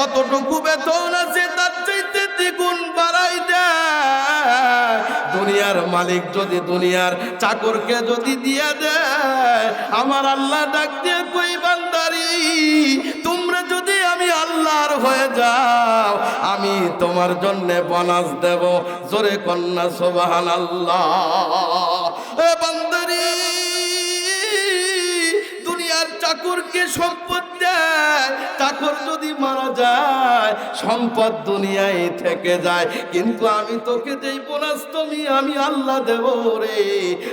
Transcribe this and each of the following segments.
যতটুকু বেতন আছে তার চাইতে দ্বিগুণ বাড়াই দেয়। দুনিয়ার মালিক যদি দুনিয়ার চাকরকে যদি দিয়ে দেয়, আমার আল্লাহ ডাক দিয়ে কই বান্দারি, তোমরা যদি আমি আল্লাহর হয়ে যাও, আমি তোমার জন্যে বনাস দেব। জোরে কন্যা সোবাহান আল্লাহ মারা যায়, সম্পদ দুনিয়ায় থেকে যায়। কিন্তু আমি তোকে যেই বোনাস তুমি, আমি আল্লাহ দেব রে।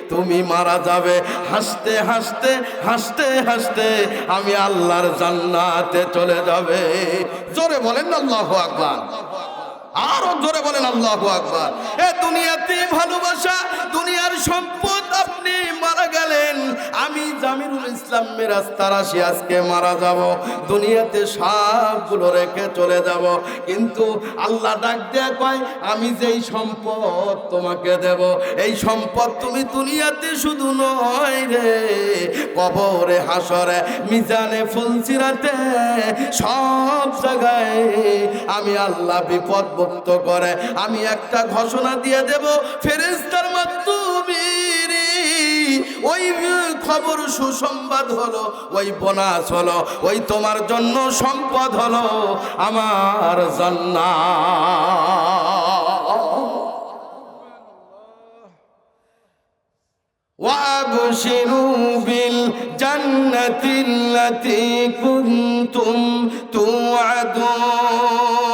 তুমি মারা যাবে। হাসতে হাসতে হাসতে হাসতে আমি আল্লাহর জান্নাতে চলে যাবে। জোরে বলেন আল্লাহ আকবার। আরও জোরে বলেন, আল্লাহ আকবার। এ দুনিয়াতে ভালোবাসা, দুনিয়ার সম্পদ, আপনি মারা গেলেন। আমি জামিরুল ইসলাম মেরাজ তারাশি আজকে মারা যাব। দুনিয়াতে সবগুলো রেখে চলে যাব। কিন্তু আল্লাহ ডাক দেয়া কয়, আমি যেই সম্পদ তোমাকে দেব, এই সম্পদ তুমি দুনিয়াতে শুধু নয় রে। কবরে, হাসরে, মিজানে ফুলসিরাতে সব জায়গায় আমি আল্লাহ বিপদ মুক্ত করে আমি একটা ঘোষণা দিয়ে দেব ফেরেস্তার মাধ্যমে রে। ওই খবর সুসংবাদ হলো ওই বোনাস হলো ওই তোমার জন্য সম্পদ হলো আমার জান্নাত وابشروا بالجنة التي كنتم توعدون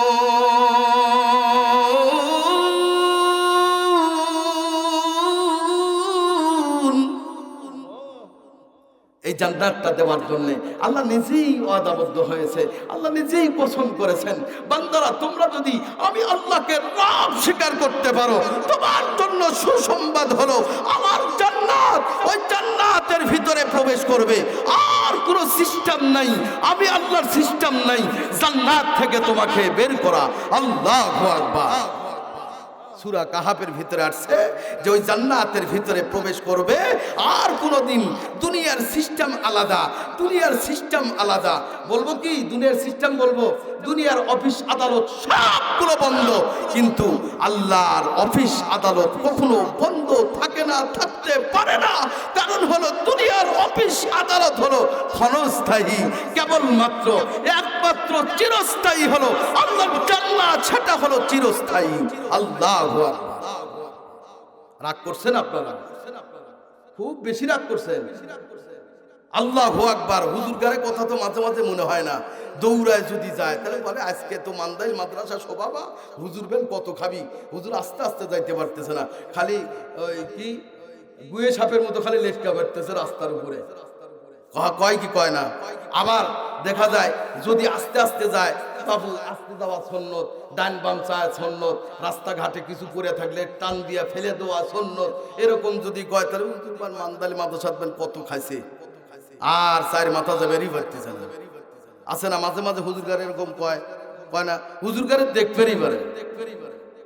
এই জান্নাতটা দেওয়ার জন্য। আল্লাহ নিজেই ওয়াদাবদ্ধ হয়েছে। আল্লাহ নিজেই পছন্দ করেছেন। বান্দারা, তোমরা যদি আমি আল্লাহকে রব স্বীকার করতে পারো, তোমার জন্য সুসংবাদ হলো, আমার জান্নাত ওই জান্নাতের ভিতরে প্রবেশ করবে। আর কোনো সিস্টেম নাই। আমি আল্লাহর সিস্টেম নাই। জান্নাত থেকে তোমাকে বের করা। আল্লাহ আকবার। সুরা কাহাবের ভিতরে আসছে, যে ওই জান্নাতের ভিতরে প্রবেশ করবে। আর কোনোদিন দুনিয়ার সিস্টেম আলাদা, দুনিয়ার সিস্টেম আলাদা। বলব কি, দুনিয়ার সিস্টেম বলব, দুনিয়ার অফিস আদালত সবগুলো বন্ধ। কিন্তু আল্লাহর অফিস আদালত কখনো বন্ধ থাকে না, থাকতে পারে না। কারণ হলো দুনিয়ার অফিস আদালত হলো ক্ষণস্থায়ী, কেবলমাত্র একমাত্র চিরস্থায়ী হলো আল্লাহ, জান্নাত সেটা হলো চিরস্থায়ী। আল্লাহ রাগ করছেন আপনারা? খুব বেশি রাগ করছেন। আল্লাহ আকবার হুজুর গারে কথা তো মাঝে মাঝে মনে হয় না। দৌড়ায় যদি যায়, তাহলে বলে, আজকে তো মান্দাই মাদ্রাসা শোভাবা হুজুর বেন কত খাবি? হুজুর আস্তে আস্তে যাইতে পারতেছে না। খালি ওই কি, গুয়ে সাপের মতো খালি লেটকা পারতেছে রাস্তার উপরে। কয় কি কয় না? আবার দেখা যায়, যদি আস্তে আস্তে যায় আস্তে দেওয়া সন্ন্যত ডান বাম চায় সন্ন্যত রাস্তাঘাটে কিছু করে থাকলে টান দিয়া ফেলে দেওয়া সন্ন্যত এরকম যদি গয় তাহলে মান্দালি মাদ্রাসাত কত খাইছে? আর চার মাথা যাবে রি যাবে আছে না, মাঝে মাঝে হুজুরগার এরকম কয় কয় না হুজুর গারে দেখবেরই পারে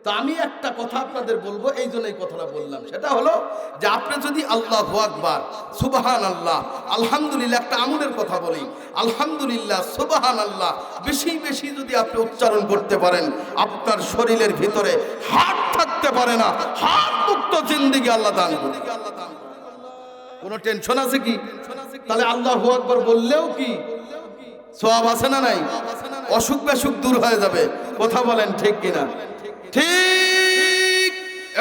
তো আমি একটা কথা আপনাদের বলব, এই জন্য এই কথাটা বললাম। সেটা হলো যে আপনি যদি আল্লাহ আকবার সুবাহান আল্লাহ আলহামদুলিল্লাহ, একটা আমলের কথা বলি, আলহামদুলিল্লাহ সুবাহান আল্লাহ বেশি বেশি যদি আপনি উচ্চারণ করতে পারেন, আপনার শরীরের ভিতরে হাট থাকতে পারে না হাট মুক্ত জিন্দিগি আল্লাহ দান কোনো টেনশন আছে কি? তাহলে আল্লাহ আকবার বললেও কি? সব আছে না নাই? অসুখ বেসুখ দূর হয়ে যাবে। কথা বলেন ঠিক কিনা? ঠিক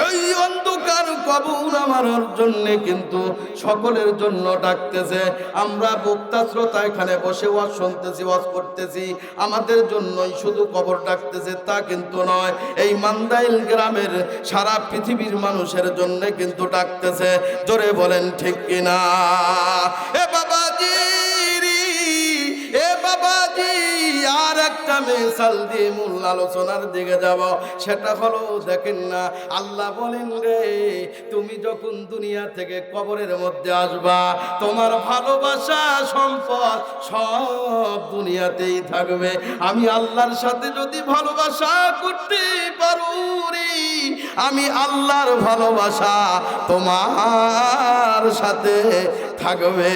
এই অন্ধকার কবর আমার জন্য কিন্তু সকলের জন্য ডাকতেছে। আমরা বক্তা শ্রোতা এখানে বসে ওয়াজ শুনতেছি, ওয়াজ করতেছি। আমাদের জন্যই শুধু কবর ডাকতেছে তা কিন্তু নয়, এই মান্দাইল গ্রামের সারা পৃথিবীর মানুষের জন্য কিন্তু ডাকতেছে। জোরে বলেন ঠিক কিনা? এ বাবাজি! আর একটা দিয়ে মূল আলোচনার দিকে যাব। সেটা হলো, দেখেন না, আল্লাহ বলেন রে, তুমি যখন দুনিয়া থেকে কবরের মধ্যে আসবা, তোমার ভালোবাসা, সম্পদ সব দুনিয়াতেই থাকবে। আমি আল্লাহর সাথে যদি ভালোবাসা করতে পারো আমি আল্লাহর ভালোবাসা তোমার সাথে থাকবে।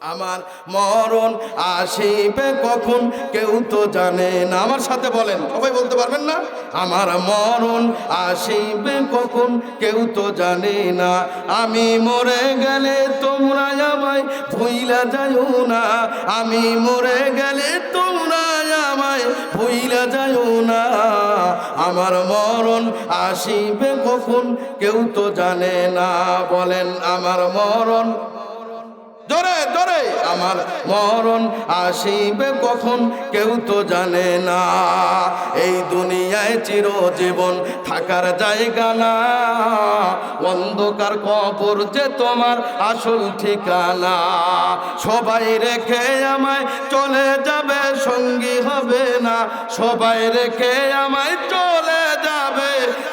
আমার মরণ আসিবে কখন? কেউ তো জানে না। আমার সাথে বলেন, সবাই বলতে পারবেন না? আমার মরণ আসিবে কখন? কেউ তো জানে না। আমি মরে গেলে তোমরা আমায় ভুইলা যাইও না। আমি মরে গেলে তোমরা আমায় ভুইলা যাইও না। আমার মরণ আসিবে কখন? কেউ তো জানে না। বলেন, আমার মরণ জোরে জোরে আমার মরণ আসিবে কখন? কেউ তো জানে না। এই দুনিয়ায় চিরজীবন থাকার জায়গা না। অন্ধকার কবর যে তোমার আসল ঠিকানা। সবাই রেখে আমায় চলে যাবে, সঙ্গী হবে না। সবাই রেখে আমায় চলে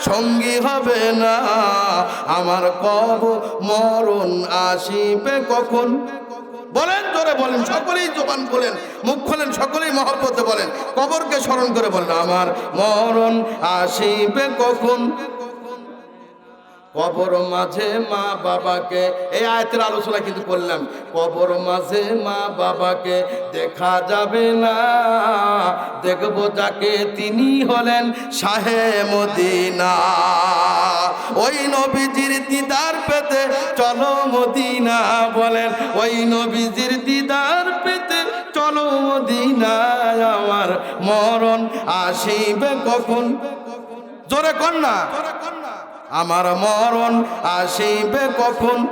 সঙ্গী হবে না। আমার কব মরণ আসিবে কখন? বলেন, জোরে বলেন, সকলেই জোবান বলেন মুখ খোলেন, সকলেই মহব্বতে বলেন, কবরকে স্মরণ করে বলেন, আমার মরণ আসিবে কখন? কবর মাঝে মা বাবাকে, এই আয়তের আলোচনা কিন্তু করলাম। কবর মাঝে মা বাবাকে দেখা যাবে না। দেখব যাকে তিনি হলেন শাহে মদিনা। ওই নবীজির দিদার পেতে চলো মদিনা বলেন। ওই নবীজির দিদার পেতে চলো মদিনায় আমার মরণ আসিবে কখন? জোরে কন্যা আমার মরণ আসিবে কখন?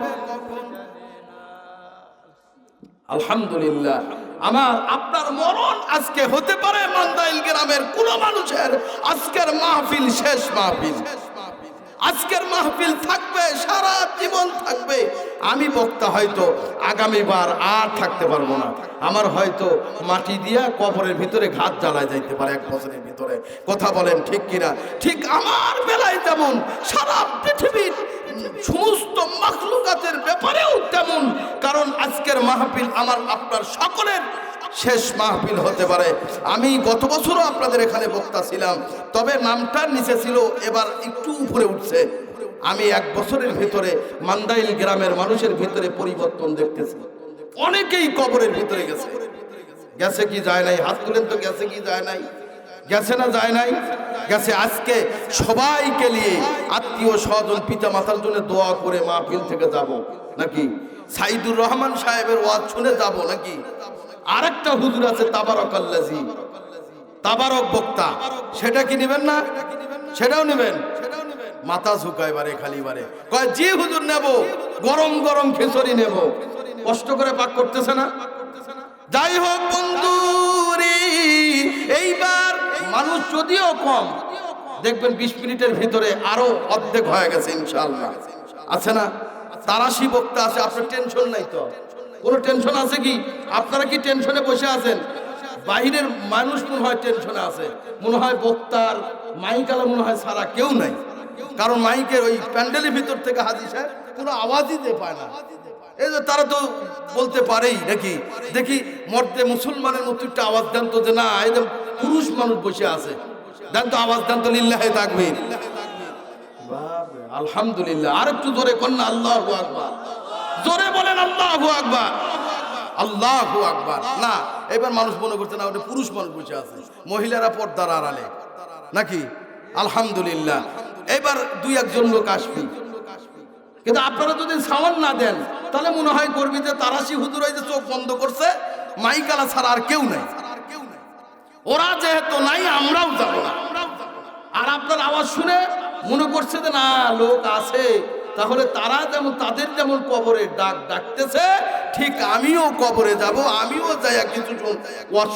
আলহামদুলিল্লাহ। আমার, আপনার মরণ আজকে হতে পারে মান্দাইল গ্রামের কোন মানুষের। আজকের মাহফিল শেষ মাহফিল। আজকের মাহফিল থাকবে, সারা জীবন থাকবে। আমি বক্তা হয়তো আগামীবার আর থাকতে পারব না। আমার হয়তো মাটি দিয়া কবরের ভিতরে ঘাত জ্বালায় যাইতে পারে এক বছরের ভিতরে। কথা বলেন ঠিক কিনা? ঠিক আমার বেলায় যেমন সারা পৃথিবীর সমস্ত মাখলুকাতের ব্যাপারেও তেমন। কারণ আজকের মাহফিল আমার আপনার সকলের শেষ মাহফিল হতে পারে। আমি গত বছরও আপনাদের এখানে বক্তা ছিলাম, তবে নামটার নিচে ছিল, এবার একটু উপরে উঠছে। আমি এক বছরের ভিতরে মান্দাইল গ্রামের মানুষের ভিতরে পরিবর্তন দেখতেছি। অনেকেই কবরের ভিতরে গেছে। গেছে কি যায় নাই? হাত তুলেন তো, গেছে কি যায় নাই? গেছে না যায় নাই? গেছে আজকে সবাইকে নিয়ে আত্মীয় স্বজন পিতা মাতার জন্য দোয়া করে মাহফিল থেকে যাব, নাকি? সাইদুর রহমান সাহেবের ওয়াজ শুনে যাব, নাকি? আরেকটা হুজুর আছে তাবারক আল্লাজি তাবারক বক্তা। সেটা কি নেবেন না? সেটাও নেবেন। মাথা ঝুঁকায় বারে, খালি বারে। কয় জি হুজুর নেব, গরম গরম খিচুড়ি নেব। কষ্ট করে পাক করতেছে না? যাই হোক বন্ধু এইবার মানুষ যদিও কম, দেখবেন বিশ মিনিটের ভিতরে আরও অর্ধেক হয়ে গেছে ইনশাল্লাহ আছে না? তারাশি বক্তা আছে, আপনার টেনশন নাই তো? কোনো টেনশন আছে কি? আপনারা কি টেনশনে বসে আছেন? বাহিরের মানুষ মনে হয় টেনশনে আছে। মনে হয় বক্তার মাইকালা মনে হয় সারা কেউ নাই। কারণ মাইকের ওই প্যান্ডেলের ভিতর থেকে হাজি সাহেব কোনো আওয়াজই দিয়ে পায় না। এই যে তারা তো বলতে পারেই নাকি? দেখি মর্দে মুসলমানের মতো একটা আওয়াজ দেন তো যে না একদম পুরুষ মানুষ বসে আছে। দেন তো আওয়াজ দেন তো লিল্লাহে থাকবে আলহামদুলিল্লাহ। আর একটু জোরে কন্যা আল্লাহ বলেন, আল্লাহ আকবার। আল্লাহ আকবার। না, এবার মানুষ মনে করছে, না, ওটা পুরুষ মানুষ বসে আছে। মহিলারা পর্দার আড়ালে। নাকি? আলহামদুলিল্লাহ। এবার দুই একজন লোক আসবি। কিন্তু আপনারা যদি সাউন্ড না দেন, তাহলে মনে হয় করবি যে তারাশি হুজুর ওই যে চোখ বন্ধ করছে মাইকালা ছাড়া আর কেউ নাই। ওরা যেহেতু নাই, আমরাও যাব না। আর আপনার আওয়াজ শুনে মনে করছে যে, না, লোক আছে। তাহলে তারা যেমন, তাদের যেমন কবরে ডাক ডাকতেছে, ঠিক আমিও কবরে যাব, আমিও যাই কিছু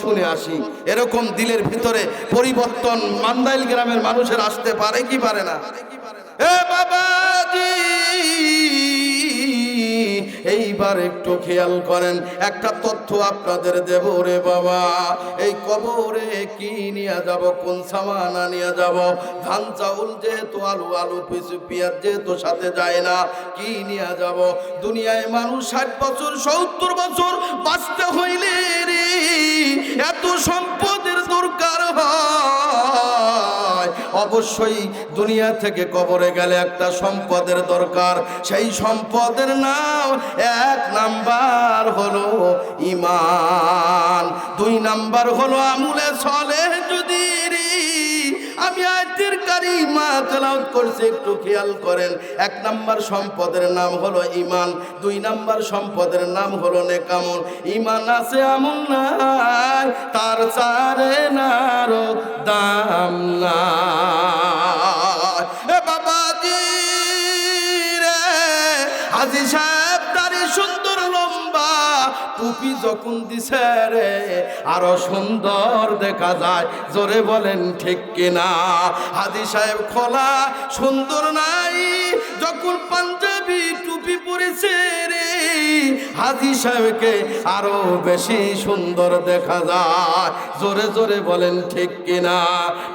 শুনে আসি। এরকম দিলের ভিতরে পরিবর্তন মান্দাইল গ্রামের মানুষের আসতে পারে কি পারে না? এ বাবাজি! এইবার একটু খেয়াল করেন, একটা তথ্য আপনাদের দেব রে বাবা। এই কবরে কি নিয়ে যাব, কোন সামানা নিয়ে যাব? ধান, চাউল যেহেতু আলু আলু পিছু পেঁয়াজ যেহেতু সাথে যায় না, কি নিয়ে যাব? দুনিয়ায় মানুষ ষাট বছর, সত্তর বছর বাঁচতে হইলে রে, এত সম্পদের দরকার হয়। অব অবশ্যই দুনিয়া থেকে কবরে গেলে একটা সম্পদের দরকার। সেই সম্পদের নাম এক নাম্বার হলো ইমান দুই নাম্বার হলো আমুলে চলে যদি আমি আয়াতের কারিমা তেলাওয়াত করছি, একটু খেয়াল করেন। এক নাম্বার সম্পদের নাম হলো ইমান দুই নাম্বার সম্পদের নাম হলো নেকামল। ইমান আছে আমল নাই, তার চারে নারো দাম এ বাবাজি রে হাজি সাহেব টুপি যখন দিছে রে, আরও সুন্দর দেখা যায়। জোরে বলেন, ঠিক কিনা? হাজি সাহেব খোলা, সুন্দর নাই। যখন পাঞ্জাবি টুপি পরেছে রে, হাজি সাহেবকে আরও বেশি সুন্দর দেখা যায়। জোরে জোরে বলেন, ঠিক কিনা?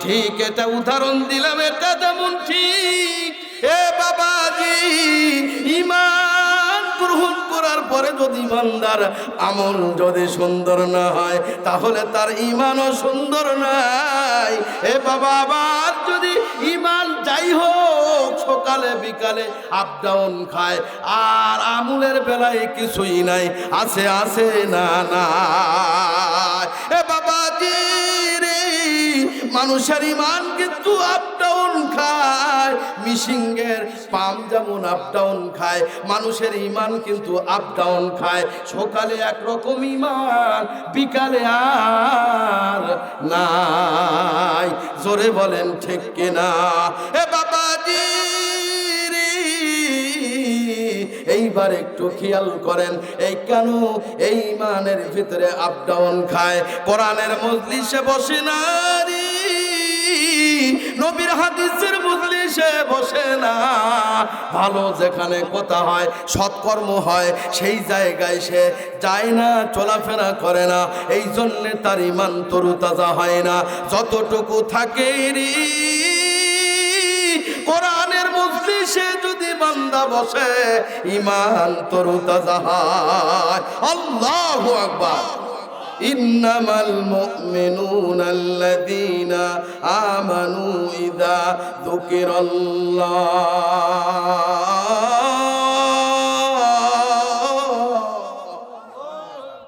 ঠিক, এটা উদাহরণ দিলাম, এটা যেমন ঠিক। এ বাবাজি, ইমান গ্রহণ করার পরে যদি ইমানদার আমল যদি সুন্দর না হয়, তাহলে তার ইমানও সুন্দর নাই। এ বাবা, আবার যদি ইমান যাই হোক, সকালে, বিকালে আপ ডাউন খায়, আর আমুলের বেলায় কিছুই নাই, আছে আছে না না এ বাবাজি রে মানুষের ইমান কিন্তু আপ ডাউন খায়। মিশিংয়ের পাম যেমন আপ ডাউন খায়, মানুষের ইমান কিন্তু আপ ডাউন খায়। সকালে একরকম ইমান বিকালে আর নাই। জোরে বলেন, ঠিক কিনা? এ বাবাজি এইবার একটু খেয়াল করেন, এই কেন এই মানের ভিতরে আপ ডাউন খায়? কোরআনের মজলিসে বসে না রে নবীর হাদিসের মজলিসে বসে না। ভালো যেখানে কথা হয়, সৎকর্ম হয়, সেই জায়গায় সে যায় না, চলাফেরা করে না। এই জন্যে তার ইমান তরু তাজা হয় না। যতটুকু থাকে রে কোরআনের মজলিসে যদি বান্দা বসে ইমান তরু তাজা হয়। আল্লাহু আকবার। إنما المؤمنون الذين آمنوا إذا ذكر الله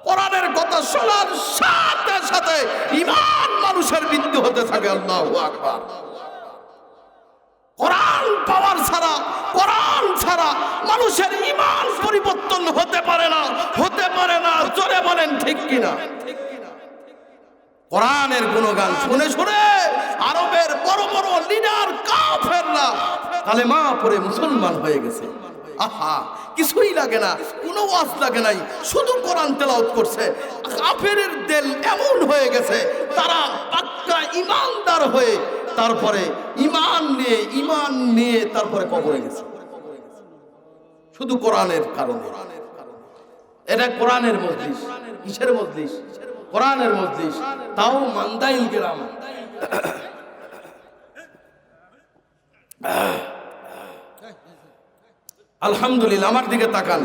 কোরআনের কথা শোনার সাথে সাথে ইমান মানুষের বৃদ্ধি হতে থাকে আল্লাহু আকবার কোরআন পাওয়ার ছাড়া, কোরআন ছাড়া মানুষের ইমান পরিবর্তন হতে পারে না, হতে পারে না। জোরে বলেন ঠিক কিনা? কোরআনের গুণগান শুনে শুনে আরবের বড় বড় লিডার কাফেররা কালেমা পরে মুসলমান হয়ে গেছে। আহা, কিছুই লাগে না, কোনো ওয়াজ লাগে নাই, শুধু কোরআন তেলাওয়াত করছে। কাফেরের দেল এমন হয়ে গেছে, তারা পাক্কা ইমানদার হয়ে তারপরে ইমান নিয়ে ইমান নিয়ে তারপরে কবরে গেছে। শুধু কোরআনের কারণে। এটা কোরআনের মজলিস, কিসের মজলিস? কোরআনের মজলিস। তাও মান্দাইল গ্রাম। আলহামদুলিল্লাহ, আমার দিকে তাকান।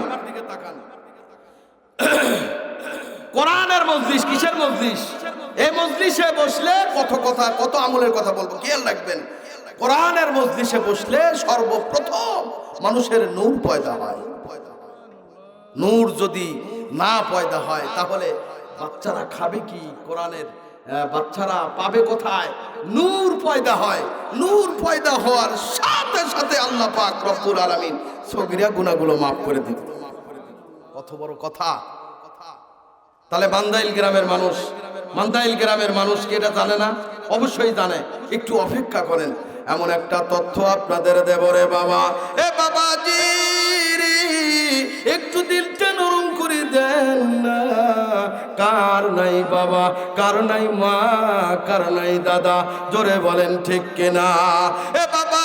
কোরআনের মজলিস, কিসের মজলিস? এই মজলিসে বসলে কত কথা, কত আমলের কথা বলব, খেয়াল রাখবেন। কোরআনের মজলিসে বসলে সর্বপ্রথম মানুষের নূর পয়দা হয়। নূর যদি না পয়দা হয়, তাহলে বাচ্চারা খাবে কি? কোরআনের বাচ্চারা পাবে কোথায়? নূর পয়দা হয়। নূর পয়দা হওয়ার সাথে সাথে আল্লাহ পাক রব্বুল আলামিন সগিরা গুনাহগুলো মাফ করে দিবে। কত বড় কথা। তাহলে বান্দাইল গ্রামের মানুষ মান্দাইল গ্রামের মানুষ কি এটা জানে না? অবশ্যই জানে। একটু অপেক্ষা করেন। এমন একটা তথ্য আপনাদের দেব রে বাবা। এ বাবা জি একটু দিলটা নরম করে দেন না। কার নাই বাবা, কার নাই মা, কার নাই দাদা? জোরে বলেন ঠিক কিনা? এ বাবা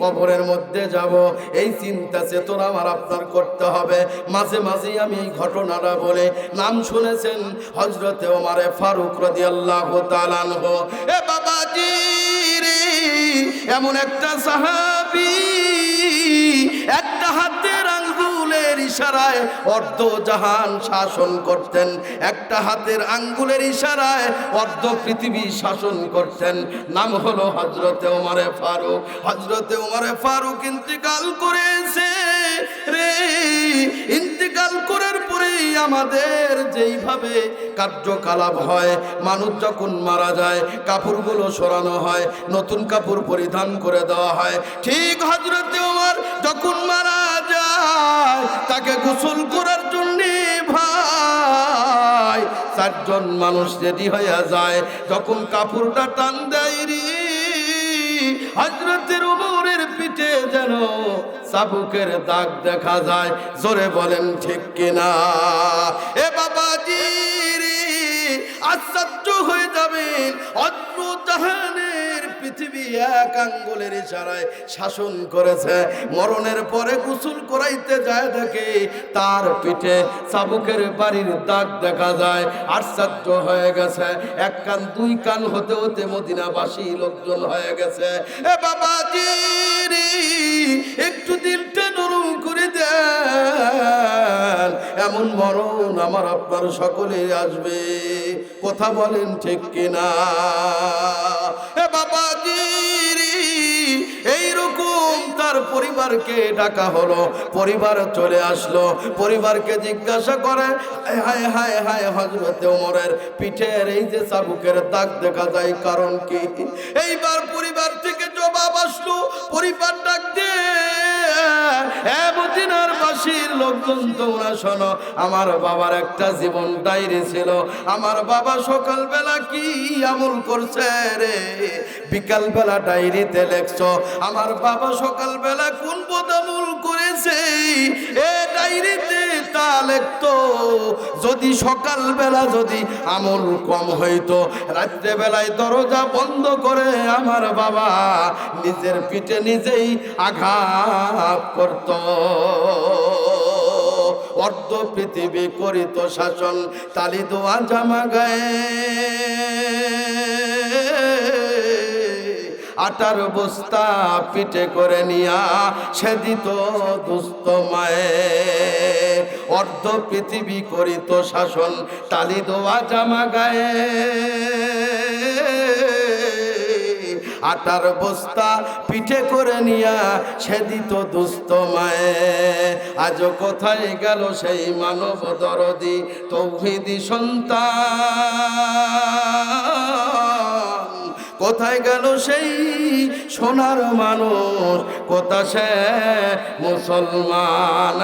কবরের মধ্যে যাব, এই চিন্তা চেতনা আমার আপনার করতে হবে। মাঝে মাঝে আমি এই ঘটনাটা বলে। নাম শুনেছেন হজরতে ওমারে ফারুক রদি আল্লাহ এ বাবাজি রে, এমন একটা সাহাবি, একটা ইশারায় অর্ধ জাহান শাসন করতেন। একটা হাতের আঙ্গুলের ইশারায় অর্ধ পৃথিবী শাসন করতেন। নাম হলো হজরতে ওমারে ফারুক। হজরতে ওমারে ফারুক ইন্তিকাল করেছে রে। ইন্তিকাল করার পরেই আমাদের যেইভাবে কার্যকলাপ হয়, মানুষ যখন মারা যায়, কাপড়গুলো সরানো হয়, নতুন কাপড় পরিধান করে দেওয়া হয়। ঠিক হজরতে ওমর যখন মারা যায় তাকে গোসল করার জন্য ভাই। চারজন মানুষ রেডি হয়ে যায়, যখন কাপড়টা টান দেয় রে। হজরতের উমরের পিঠে যেন চাবুকের দাগ দেখা যায়, জোরে বলেন, ঠিক কিনা? এ বাবাজি রে, আশ্চর্য হয়ে যাবেন অদ্র জাহানের পৃথিবী এক আঙ্গুলের ইশারায় শাসন করেছে। মরণের পরে গোসল করাইতে যায় দেখে তার পিঠে চাবুকের বাড়ির দাগ দেখা যায়। আশ্চর্য হয়ে গেছে। এক কান, দুই কান হতে হতে মদিনাবাসী লোকজন হয়ে গেছে। এ বাবাজি রে, একটু দিলটা নরম করে দেন। এমন মরণ আমার আপনার সকলে আসবে। কথা বলেন ঠিক কিনা? এ বাবাজি রে, তার পরিবারকে ডাকা হলো। পরিবার চলে আসলো। পরিবারকে জিজ্ঞাসা করে হায় হায় হায় হজরতে ওমরের পিঠের এই যে চাবুকের দাগ দেখা যায়, কারণ কি? এইবার পরিবার থেকে জবাব আসলো, পরিবার ডাক আমার বাবার একটা জীবন ডায়েরি ছিল। আমার বাবা সকালবেলা কি আমল করছে রে? বিকালবেলা ডায়েরিতে লেখছ, আমার বাবা সকালবেলা কোন পদামূল করেছে? এ ডায়েরিতে তা লেখতো, যদি সকালবেলা যদি আমল কম হইতো, রাত্রেবেলায় দরজা বন্ধ করে আমার বাবা নিজের পিঠে নিজেই আঘাত করত। অর্ধ পৃথিবী করিত শাসন, তালি দোয়া জামা গায়ে। আটার বস্তা পিঠে করে নিয়া সে দিত দুস্থ মায়ে অর্ধ পৃথিবী করিত শাসন তালি দোয়া জামা গায়ে। আটার বস্তা পিঠে করে নিয়া সে দিত দুস্থ মায়ে আজ কোথায় গেল সেই মানব দরদি, তৌহিদি সন্তান? কোথায় গেল সেই সোনার মানুষ? কোথা সে মুসলমান?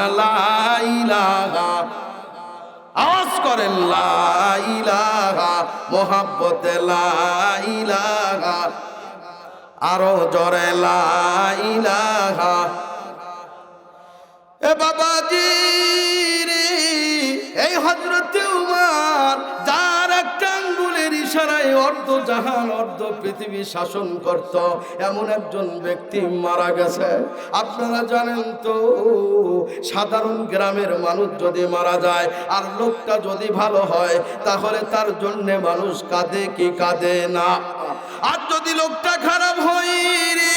আওয়াজ করেন লাইলাহা মোহাব্বতে লাইলাহা আরও জরে লাইলাহা এ বাবাজি রে, এই হজরতে ইশারায় অর্ধ জাহান, অর্ধ পৃথিবী শাসন করত। এমন একজন ব্যক্তি মারা গেছে। আপনারা জানেন তো, সাধারণ গ্রামের মানুষ যদি মারা যায় আর লোকটা যদি ভালো হয়, তাহলে তার জন্যে মানুষ কাঁদে কি কাঁদে না। আর যদি লোকটা খারাপ হয় রে,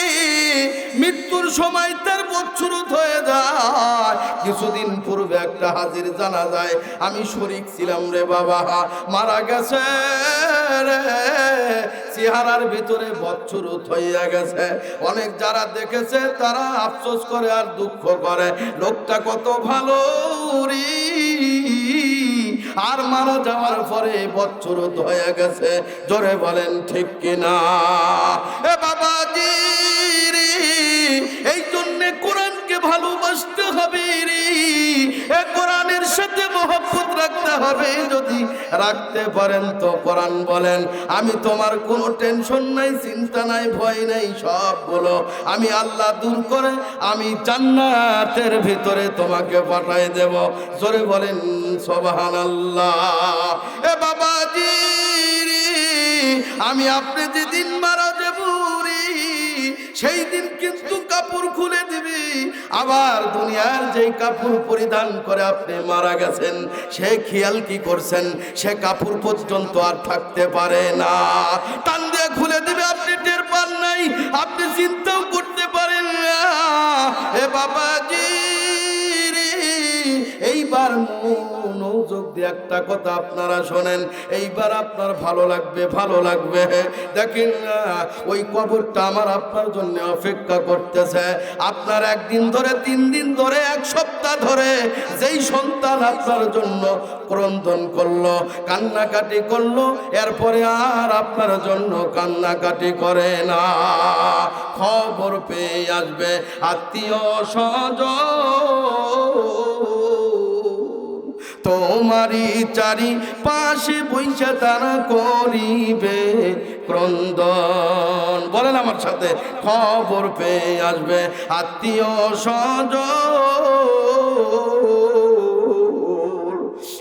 মৃত্যুর সময় তার বচ্ছুরত হয়ে যায়। কিছুদিন পূর্বে একটা হাজির জানা যায়, আমি শরিক ছিলাম রে বাবা, মারা গেছে রে। চেহারার ভিতরে বচ্ছুরত হইয়া গেছে। অনেক যারা দেখেছে, তারা আফসোস করে আর দুঃখ করে। লোকটা কত ভালো রে। আর মারা যাওয়ার পরে বছর হয়ে গেছে। জোরে বলেন ঠিক কিনা? এ বাবাজি! রাখতে হবে যদি রাখতে পারেন তো কোরআন বলেন। আমি তোমার কোনো টেনশন নাই, চিন্তা নাই, ভয় নাই সবগুলো আমি আল্লাহ দূর করে আমি জান্নাতের ভিতরে তোমাকে পাঠাই দেব। জোরে বলেন সবহান আল্লাহ এ বাবাজি আমি আপনি যেদিন মারা যাব সেই দিন কিন্তু কাপড় দিবি আবার দুনিয়ার যেই কাপড় পরিধান করে আপনি মারা গেছেন, সে খেয়াল কি করছেন? সে কাপড় পর্যন্ত আর থাকতে পারে না। টান দিয়ে খুলে দিবে, আপনি টের পান নাই, আপনি চিন্তাও করতে পারেন না। এ বাবাজি রে, এইবার মনোযোগ দিয়ে একটা কথা আপনারা শোনেন, এইবার আপনার ভালো লাগবে ভালো লাগবে। দেখেন না, ওই কবরটা আমার আপনার জন্য অপেক্ষা করতেছে। আপনার একদিন ধরে, তিন দিন ধরে, এক সপ্তাহ ধরে যেই সন্তান আপনার জন্য ক্রন্দন করল, কান্নাকাটি করল, এরপরে আর আপনার জন্য কান্নাকাটি করে না। খবর পেয়ে আসবে, আত্মীয় স্বজন। তোমারই চারি পাশে বৈশা তারা করিবে ক্রন্দন। বলেন আমার সাথে, খবর পেয়ে আসবে আত্মীয় স্বজন।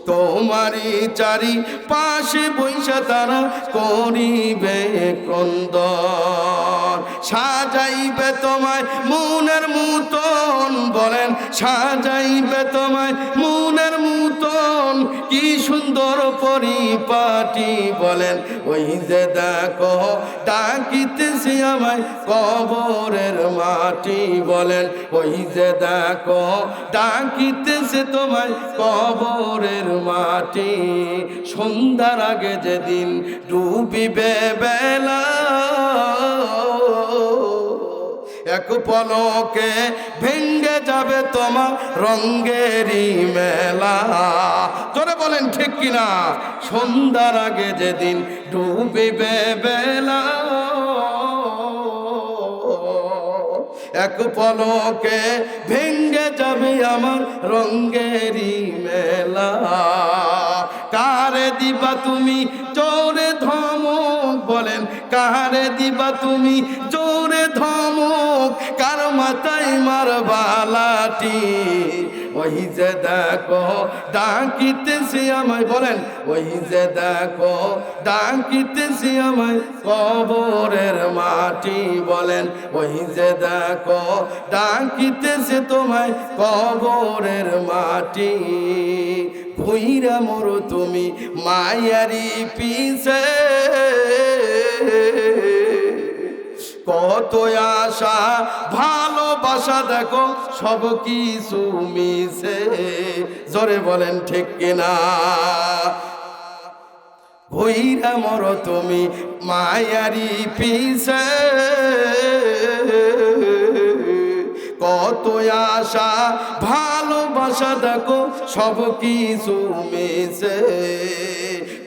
তোমারি চারি পাশে বৈশা তারা করিবে ক্রন্দন। সাজাইবে তোমায় মনের মতন, বলেন, সাজাইবে তোমায় মনের মতন। কি সুন্দর পরিপাটি বলেন। ওই যে দেখো, ডাকিতেছি আমায় কবরের মাটি বলেন। ওই যে দেখো, ডাকিতেছে তোমায় কবরের মাটি। সন্ধ্যার আগে যেদিন ডুবিবে বেলা এক পলকে ভেঙ্গে যাবে তোমার রঙ্গেরই মেলা। জোরে বলেন, ঠিক কিনা? সন্ধ্যার আগে যেদিন ডুবিবে বেলা। এক পলকে ভেঙ্গে যাবে আমার রঙ্গেরই মেলা। কারে দিবা তুমি চোরে ধমক বলেন, কাহারে দিবা তুমি জোরে ধমক? কার মাথায় মার বালাটি ওই যে দেখো, ডাকিতেছি আমায়, বলেন, ওই যে দেখো, ডাকিতেছি আমায় কবরের মাটি, বলেন, ওই যে দেখো, ডাকিতেছে তোমায় কবরের মাটি। ভুইরা মরো তুমি মায়ারি পিছে। কত আশা, ভালোবাসা দেখো, সব কিছু মিশে জোরে বলেন, ঠিক কিনা? ভৈরা মর তুমি মায়ারি পিছে। কত আশা, ভালোবাসা দেখো, সব কিছু মেছে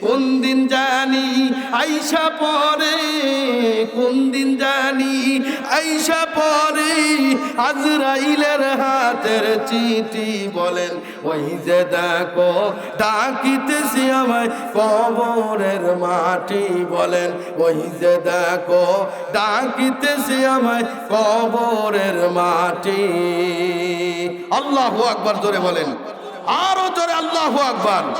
কোন দিন জানি আইসা পরে, কোন দিন জানি আইসা পরে আজরাইলের হাতের চিঠি বলেন, ওই যে দেখো, ডাকিতেছি আমায় কবরের মাটি বলেন, ওই যে দেখো, ডাকিতেছি আমায় কবরের মাটি। আল্লাহ আকবার জোরে বলেন, আরও জোরে আল্লাহ আকবার।